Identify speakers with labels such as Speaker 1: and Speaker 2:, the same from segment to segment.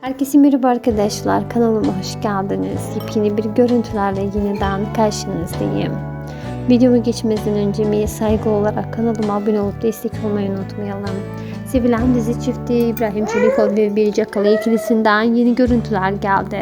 Speaker 1: Herkese merhaba arkadaşlar. Kanalıma hoş geldiniz. Yepyeni bir görüntülerle yeniden karşınızdayım. Videomu geçmeden önce bir saygı olarak kanalıma abone olup destek olmayı unutmayalım. Sevilen dizi çifti İbrahim Çelikol ve Birce Kala ikilisinden yeni görüntüler geldi.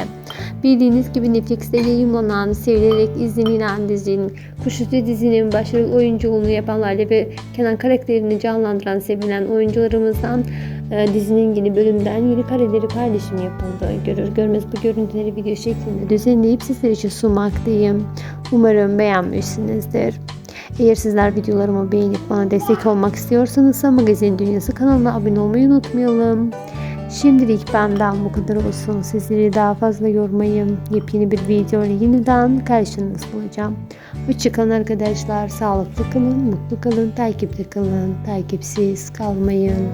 Speaker 1: Bildiğiniz gibi Netflix'te yayınlanan, sevilerek izlenilen dizinin Kuşüstü dizinin başarılı oyunculuğunu yapanlarla ve Kenan karakterini canlandıran sevilen oyuncularımızdan e, dizinin yeni bölümden yeni kareleri paylaşım yapıldı. Görür görmez bu görüntüleri video şeklinde düzenleyip sizler için sunmaktayım. Umarım beğenmişsinizdir. Eğer sizler videolarımı beğenip bana destek olmak istiyorsanız Magazin Dünyası kanalına abone olmayı unutmayalım. Şimdilik benden bu kadar olsun. Sizleri daha fazla yormayayım. Yepyeni bir video ile yeniden karşınızda olacağım. Hoşçakalın arkadaşlar. Sağlıklı kalın, mutlu kalın, takipte kalın, takipsiz kalmayın.